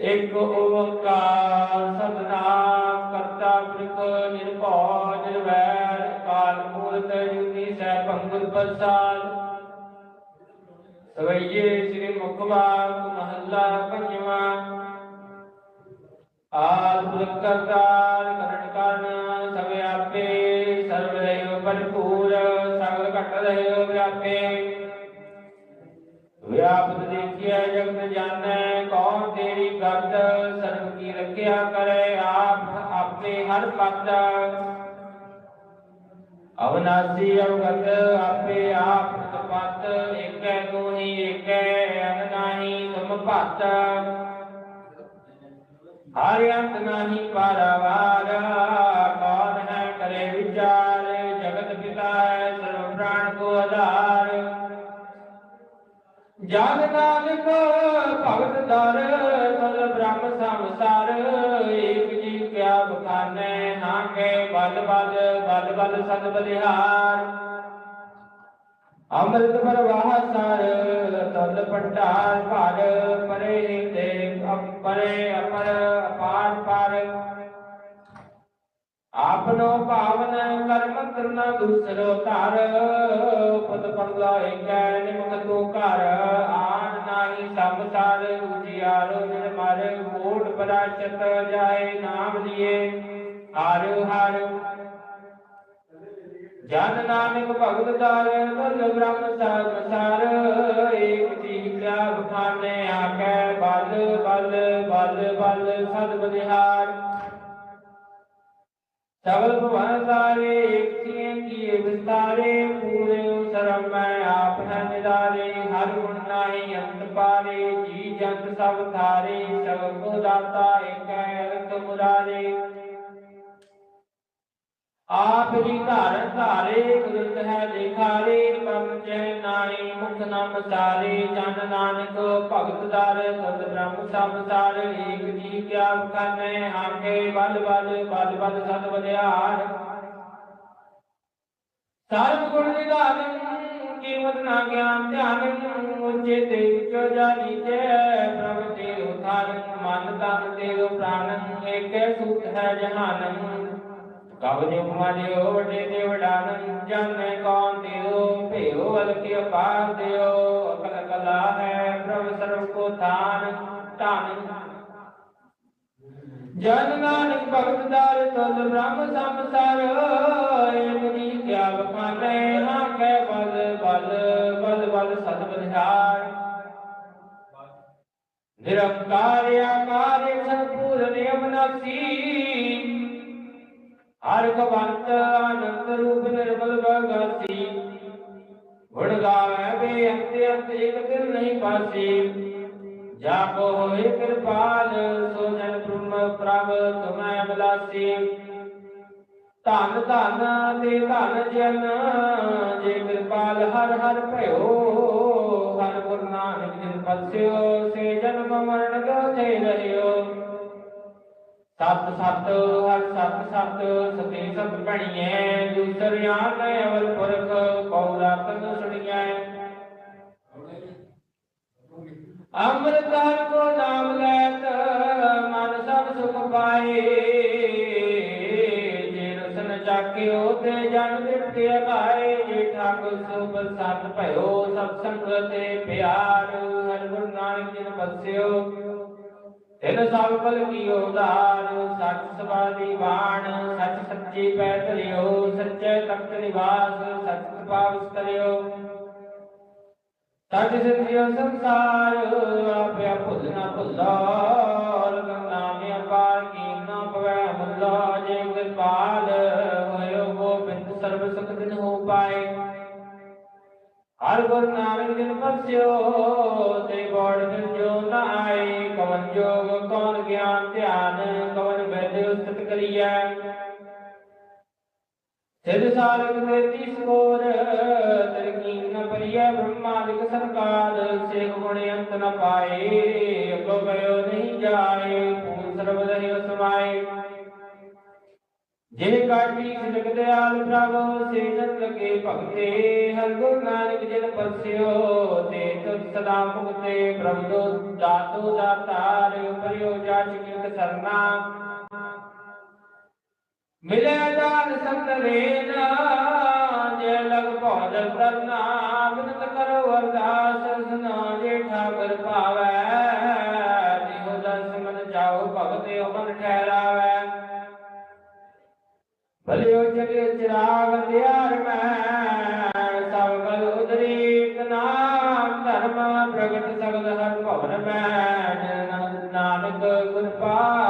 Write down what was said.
ਇੱਕ ਓੰਕਾਰ ਸਤਨਾਮ ਕਰਤਾ ਪੁਰਖ ਨਿਰਭਉ ਨਿਰਵੈਰ ਅਕਾਲ ਮੂਰਤ ਜੁਨੀ ਸੈਭੰ ਗੁਰ ਪ੍ਰਸਾਦ। ਸਵਈਏ ਸ੍ਰੀ ਮੁਖਵਾਕ ਮਹੱਲਾ ਪੰਜਵਾਂ। ਆਦ ਪੁਰਖ ਕਰਤਾਰ ਕਰਣ ਕਰਨ ਸਭ ਆਪੇ ਸਰਬ ਰਹਿਓ ਭਰਪੂਰ, ਸਗਲ ਘਟ ਰਹਿਓ ਵਿਆਪੇ। ਵਿਆਪਤ ਦੇਖਿਆ ਜਗਤ ਜਾਣੈ, ਕੌਣ ਤੇਰੀ ਗਤ ਸਰਬ ਕੀ ਰੱਖਿਆ ਕਰੇ, ਆਪ ਆਪਣੇ ਹਰ ਪਦ ਅਵਨਾਸੀ ਅਵਗਤ, ਆਪੇ ਆਪ ਤਪਤ, ਏਕੈ ਤੂਹੀ ਏਕੈ ਅਨ ਨਾਹੀ ਤੁਮ ਭਤ ਹਰਿ ਅੰਤ ਨਾਹੀ ਪਾਰਵਾਰ, ਕੌਣ ਹੈ ਕਰੇ ਵਿਚਾਰ? ਜਗਤ ਪਿਤਾ ਹੈ, ਸਰਵ ਪ੍ਰਾਣ ਕੋ ਆਧਾਰ। ਜਨ ਨਾਨਕ ਭਗਤ ਦਰ ਤਲ ਬ੍ਰਹਮ ਸੰਸਾਰ, ਏਕ ਜੀ ਕਿਆ ਬਖਾਨੇ ਨਾਕੇ ਬਲ ਬਲ ਬਲ ਬਲ ਸਦ ਬਲਿਹਾਰ। ਅੰਮ੍ਰਿਤ ਪ੍ਰਵਾਹ ਸਰ ਤਲ ਪਟਾਰ ਭਰ, ਪਰੇ ਦੇ ਪਰੇ ਅਪਰ, ਅਪਾਰ ਪਰ। ਆਪਨੋ ਭਾਵਨ ਕਰਮ ਕਰਨਾ ਦੂਸਰੋ ਧਰ ਪਦ ਪੰਗਲਾ ਏਕੈ ਨਿਮਕ ਤੋ ਘਰ। ਕੋਟ ਪਰਾਚਤ ਜਾਏ, ਨਾਮ ਲਿਏ, ਹਰ ਹਰ। ਜਨ ਨਾਨਕ ਭਗਤ ਦਾਰ ਬਲ ਬ੍ਰਹਮ ਸਭ ਸਾਰ। ਏਕ ਜੀ ਕਿਆ ਬਖਾਨੇ ਆਕੈ ਬਲ ਬਲ ਬਲ ਬਲ, ਸਦ ਬਲਿਹਾਰ। ਸਗਲ ਭਵਨ ਸਾਰੇ ਏਕੀਏ ਕੀਏ ਵਿਸਤਾਰੇ, ਪੂਰੇ ਸਰਮ ਮੈਂ ਆਪ ਹੈ ਨਿਦਾਰੇ ਹਰ ਗੁਣ ਨਾਹੀ ਅੰਤ ਪਾਰੇ ਜੀ ਜੰਤ ਸਭ ਥਾਰੇ ਸਭ ਕੋ ਦਾਤਾ ਏਕੈ ਅਰਥ ਮੁਰਾਰੇ। ਆਪ ਹੀ ਧਾਰਨ ਧਾਰੇ, ਕੁਦਰਤ ਹੈ ਦੇਖਾਰੇ ਪਰਮ ਚੈ ਨਾਹੀ ਮੁਖ ਨਾਮ ਸਾਰੇ ਜਨ ਨਾਨਕ ਭਗਤ ਦਰ ਸਦ ਬ੍ਰਹਮ ਸੰਸਾਰ ਏਕ ਜੀ ਕਿਆ ਬਖਾਨੇ ਹਾਕੇ ਬਲ ਬਲ ਬਲ ਬਲ ਸਦ ਬਲਿਆਰ ਸਰਬ ਗੁਣ ਨਿਧਾਨ ਕੀਮਤ ਨਾ ਗਿਆਨ ਧਿਆਨ ਉਚੇ ਤੇ ਵਿਚੋ ਜਾਨੀ ਤੇ ਪ੍ਰਭ ਤੇ ਉਥਾਨ ਮਨ ਤਨ ਤੇ ਪ੍ਰਾਨ ਏਕੈ ਸੂਤ ਹੈ ਜਹਾਨੰ। ਕਬ ਜਿ ਉਪਮਾਲਿਓ ਵੱਡੇ ਤੇ ਵਡਾਨੰ, ਜਾਣੈ ਕੌਣ ਤੇਰੋ? ਭੇਉ ਵਲ ਕੀ ਅਪਾਰ ਦਿਓ, ਅਕਲ ਕਲਾ ਹੈ ਪ੍ਰਭ ਸਰਬ ਕੋ ਥਾਨ, ਧਨ। ਜਨ ਨਾਨਕ ਭਗਤ ਦਾਰ ਤਲ ਬ੍ਰਹਮ ਸੰਸਾਰ ਏਕ ਜੀ ਕਿਆ ਬਖਾਨੇ ਆਖੇ ਬਲ ਬਲ ਬਲ ਬਲ ਸਦ ਬਲਿਹਾਰ ਨਿਰੰਕਾਰ ਆਕਾਰ ਸੰਪੂਰਨ ਅਵਨਾਸੀ ਹਰ ਕਵੰਤ ਅਨੰਤ ਰੂਪ ਨਿਰਮਲ ਬਗਾਸੀ ਗੁਣ ਗਾਵੇ ਬੇ ਅੰਤ ਅੰਤ ਇਕ ਦਿਨ ਨਹੀਂ ਪਾਸੀ। ਜਾ ਕੋ ਹੋਏ ਕਿਰਪਾਲ, ਸੋ ਜਨ ਬ੍ਰਹਮ ਪ੍ਰਭ ਤੁਮੈ ਅਬਲਾਸੀ ਧਨ ਧਨ ਤੇ ਧਨ ਜਨ, ਜੇ ਕਿਰਪਾਲ ਹਰ ਹਰ ਭਇਓ, ਹਰ ਗੁਰ ਨਾਨਕ ਜਿਨ ਪਸਿਓ, ਸੇ ਜਨਮ ਮਰਨ ਗੋਥੇ ਰਹਿਓ। ਸਤ ਸਤ, ਹਰ ਸਤ ਸਤ, ਸਤੇ ਸਤ ਭਣੀਐ ਦੂਸਰ ਆਨ ਅਵਲ ਪੁਰਖ ਕਉ ਰਤਨ ਸੁਣੀਐ ਅੰਮ੍ਰਿਤ ਰਸਨ ਚਾਕਿਓ ਤੇ ਜਨ ਤ੍ਰਿਪਤੀ ਅਗਾਏ ਜੇ ਠਾਕੁਰ ਸੋ ਬਸਤ ਭਇਓ ਸਤ ਸੰਗ ਤੇ ਪਿਆਰ। ਹਰਿ ਗੁਰੂ ਨਾਨਕ ਜਿਨ ਬਸਿਓ ਤਿਨ ਸਭ ਕਲ ਕੀਓ ਉਧਾਰ। ਸੱਚ ਸਵਾਦੀ ਬਾਣ ਸੱਚ ਸੱਚੀ ਪੈ ਧਰਿਓ, ਸੱਚੇ ਤਖਤ ਨਿਵਾਸ ਸੱਚ ਕਿਰਪਾ ਵਿਸਤਰਿਓ ਸੱਚ ਸਿਧਿਓ ਸੰਸਾਰ ਹਰ ਗੁਰ ਨਾਨਕ ਜਿਨ ਬਸਿਓ ਤੇ ਗੋੜ ਦਿਨ ਜੋ ਨਾ ਆਏ ਕਵਨ ਜੋਗ ਕੌਣ ਗਿਆਨ ਧਿਆਨ, ਕਵਨ ਵੈਦ ਉਸਤਤ ਕਰੀਐ। ਸਿਧ ਸਾਰਕ ਤੇ ਤੀਸ ਕੋਰ ਤਰਕੀਨ ਨ ਪਰਿਐ ਬ੍ਰਹਮਾਦਿਕ ਸਰਕਾਰ ਸੇ ਗੁਣ ਅੰਤ ਨ ਪਾਏ ਅਗੋ ਗਇਓ ਨਹੀਂ ਜਾਏ ਪੂਰ ਸਰਬ ਰਹਿ ਸਮਾਏ। ਜੇ ਕਾਟੀ ਸਿਲਕ ਦਿਆਲ ਪ੍ਰਭ ਸੇ ਜਨ ਲਗੇ ਭਗਤੇ, ਹਰ ਗੁਰੂ ਨਾਨਕ ਜਿਨ ਪਰਸਿਓ ਤੇ ਤੁਧ ਸਦਾ ਮੁਕਤੇ ਪ੍ਰਭੂ ਦਾਤੋ ਦਾਤਾਰ ਪਰਿਓ ਜਾਚ ਕਿਰਤ ਸਰਨਾ। ਮਿਲੇ ਦਾਨ ਸੰਤ ਰੇਨ ਜੇ ਲਗ ਭਉ ਜਲ ਤਰਨਾ ਬਿਨਤ ਕਰੋ ਅਰਦਾਸ ਸੁਨਾ ਜੇ ਠਾਕਰ ਭਾਵੈ, ਤਿਹੋ ਦਸ ਮਨ ਜਾਓ ਭਗਤੇ ਮਨ ਠਹਿਰਾਵੈ। ਭਲਿਓ ਜਗੇ ਚਿਰਾਗ ਦਿਆਰ ਮੈਂ, ਸਭ ਕਲ ਉਦਰੀ ਨਾਮ, ਧਰਮ ਪ੍ਰਗਟ ਸਗਲ ਹਰ ਭਵਨ ਮੈਂ ਨਾਨਕ ਗੁਰ ਪਾਇਆ